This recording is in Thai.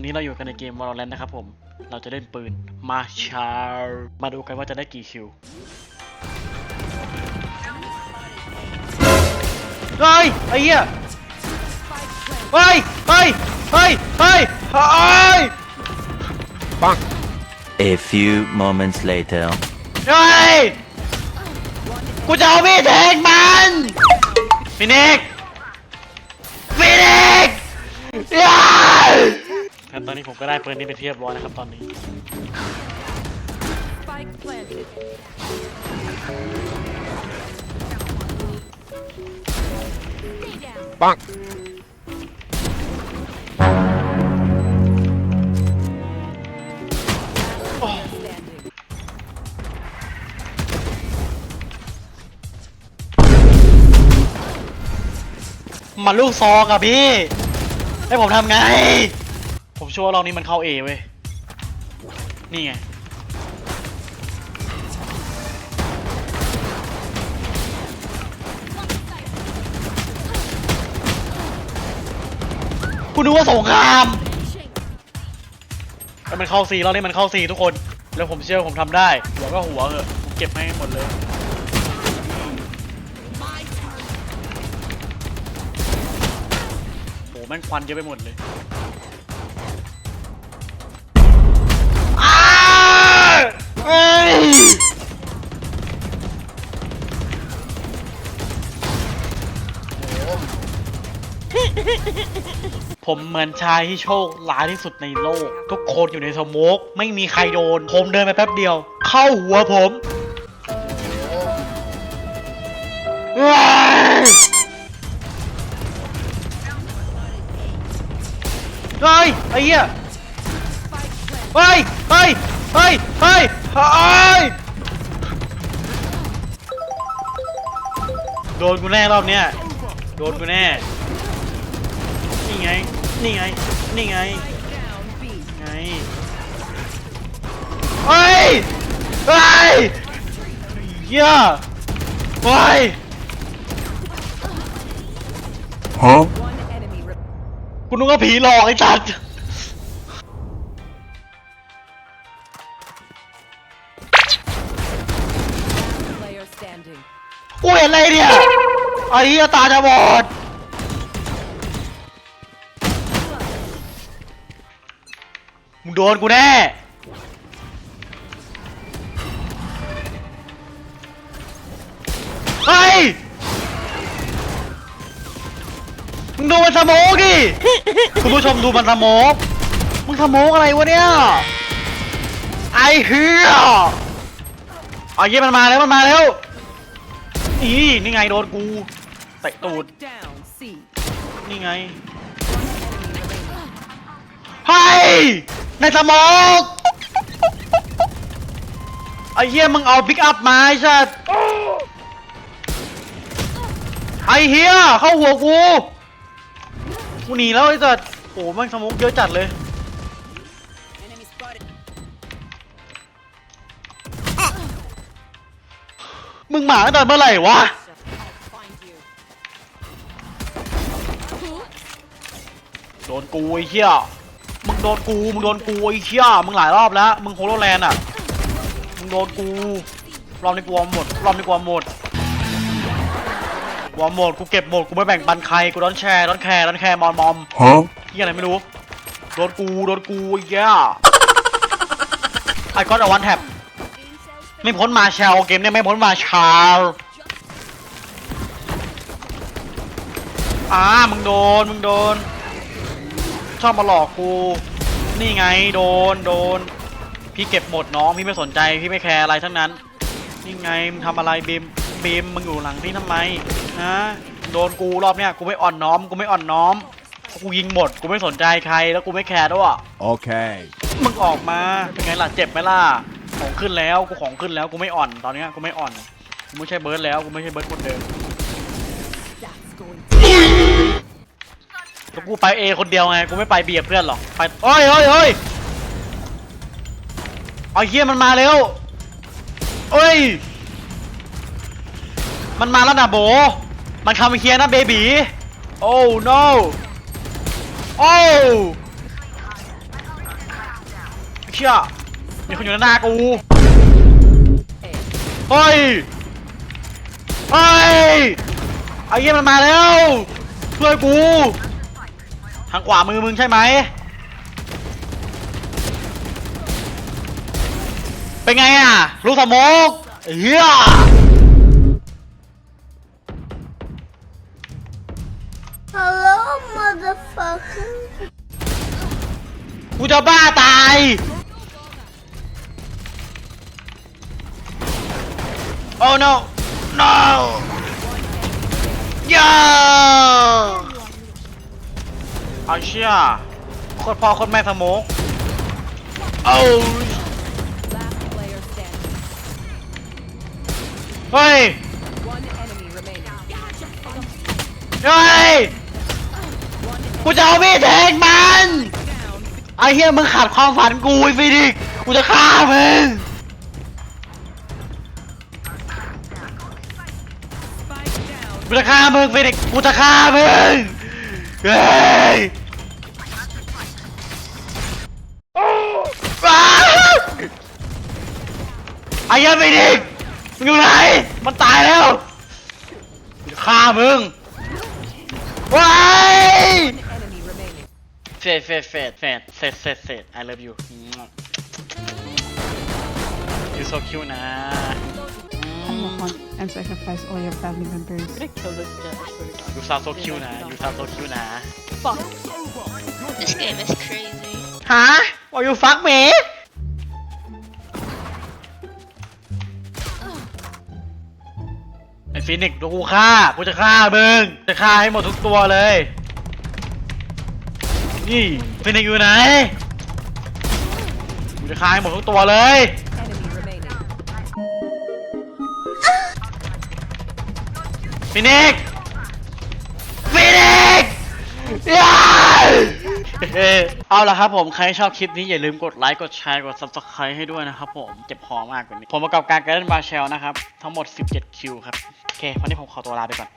วันนี้เราอยู่กันในเกม Valorant นะครับผม เราจะเล่นปืนมาชาร์มาดูกันว่าจะได้กี่คิว เฮ้ย ไอ้เหี้ย เฮ้ย เฮ้ย เฮ้ย เฮ้ยเฮ้ย A few moments later. เฮ้ย กูจะเอามีดแทงมันฟินิกซ์ฟินิกซ์ย้าย ครับตอนนี้ผมก็ได้ปืนนี้ไปนที่เรียบร้อยนะครับตอนนี้ Spike planted. Stay down. Standing. มันลูกซองอะพี่ ให้ผมทำไง ผมเชัวร์รอบนี้มันเข้าเอเว้ย นี่ไง คุณดูว่าสงครามแล้วมันเข้าซีแล้วนี่มันเข้าซีทุกคน แล้วผมเชื่อผมทำได้ หัวก็หัวเหอะผมเก็บให้หมดเลยโหแม่งควันเยอะไปหมดเลย ผมเหมือนชายที่โชคร้ายที่สุดในโลก ทุกคนอยู่ในสโมกไม่มีใครโดน ผมเดินไปแป๊บเดียว เข้าหัวผมเฮ้ยไอ้เหี้ยเฮ้ยเฮ้ยเฮ้ยเฮ้ยเฮ้ยโดนกูแน่รอบเนี้ยโดนกูแน่ นี่ไง นี่ไง นี่ไง Down B. ไงเฮ้ยเฮ้ยเหี้ยเฮ้ย Huh? One enemy. Re- กูนึกว่าผีหลอกไอ้จัด player standing. กูเห็นอะไรเนี่ย ไอ้เหี้ยตาจะบอด โดนกูแน่เฮ้ยมึงดูมันสโมกดิ คุณผู้ชมดูมันสโมกมึงสโมกอะไรวะเนี่ย ไอ้เหี้ยเอาเยี่ยมันมาแล้วมันมาแล้วอีนี่ไงโดนกูเตะตูด นี่ไง เฮ้ย ในสมองไอ้เหี้ยมึงเอาพิกอัพมาไอ้สัสไอ้เหี้ยเข้าหัวกูกูหนีแล้วไอ้สัสโอ้แม่งสมองเยอะจัดเลย Enemy spotted. มึงหมาตั้งแต่เมื่อไหร่วะ I'll find you. โดนกูไอ้เหี้ย มึงโดนกู มึงโดนกูไอ้เหี้ยมึงหลายรอบแล้ว มึงโฮโลแลนด์อะ มึงโดนกู รอบนี้กูเอาหมด รอบนี้กูเอาหมดกูเอาหมด กูเก็บหมด กูไม่แบ่งปันใคร กูร้อนแชร์ร้อนแคร์ร้อนแคร์มอมมอม Huh? เหี้ยอะไรไม่รู้ โดนกู โดนกูไอ้เหี้ยไอ้ก้อนเอาวันแท็บไม่พ้นมาแชลเกมเนี่ยไม่พ้นมาชาลอ่า มึงโดน มึงโดน ชอบมาหลอกกูนี่ไงโดนโดน พี่เก็บหมดน้องพี่ไม่สนใจพี่ไม่แคร์อะไรทั้งนั้นนี่ไงมึงทำอะไรบีมบีมมึงอยู่หลังพี่ทำไมฮะโดนกูรอบเนี้ยกูไม่อ่อนน้อมกูไม่อ่อนน้อมกูยิงหมดกูไม่สนใจใครแล้วกูไม่แคร์ด้วย Okay. มึงออกมาเป็นไงล่ะเจ็บไหมล่ะของขึ้นแล้วกูของขึ้นแล้วกูไม่อ่อนตอนเนี้ยกูไม่อ่อนกูไม่ใช่เบิร์ดแล้วกูไม่ใช่เบิร์ดคนเดิม แล้วกูไปเอคนเดียวไง กูไม่ไปเบียร์เพื่อนหรอก ไปเฮ้ยเฮ้ยเฮ้ยเอาเฮียมันมาเร็วเอ้ย มันมาแล้วนะโบ มันคำเฮียนะเบบีโอ้ no โอ้เชี่ยมีคนอยู่หน้ากูเฮ้ยเฮ้ยไอ้เหี้ยมันมาแล้วช่วยกู ทางขวามือมึงใช่ไหม เป็นไงอะ ลูกสโมกเฮีย Hello, motherfucker. กูจะบ้าตาย โอ้ no no ย่า เอาเชี่ยโคตรพ่อโคตรแม่สโมกเอา Last player standing. เฮ้ย One enemy remaining. เฮ้ย กูจะเอามีดแทงมัน ไอ้เฮียมึงขาดความฝันกูไอ้ฟินิกซ์กูจะฆ่ามึง Spike down. กูจะฆ่ามึงฟินิกซ์กูจะฆ่ามึง เฮ้ยอ้าวไอ้เหี้ยฟินิกซ์มึงอยู่ไหน มันตายแล้วกูจะฆ่ามึงว้าย Enemy remaining. เฟดเฟดเฟดเฟดเฟดเฟดเฟด I love you you so cute นะ Mohan and sacrifice all your family members. you sound so cute นะ you sound so cute นะ This game is crazy. ฮะ Why you fuck me ไอ้ฟินิกซ์กูฆ่า กูจะฆ่ามึง จะฆ่าให้หมดทุกตัวเลย นี่ฟินิกซ์อยู่ไหน กูจะฆ่าให้หมดทุกตัวเลย ฟินิกซ์ฟินิกซ์ย้าเอ้ยเอาละครับผม ใครชอบคลิปนี้อย่าลืมกดไลค์ กดแชร์ กด subscribe ให้ด้วยนะครับผม เจ็บคอมากกว่านี้ ผมประกอบการการเล่นบาเชลนะครับ ทั้งหมด 17 คิวครับ โอเค วันนี้ผมขอตัวลาไปก่อน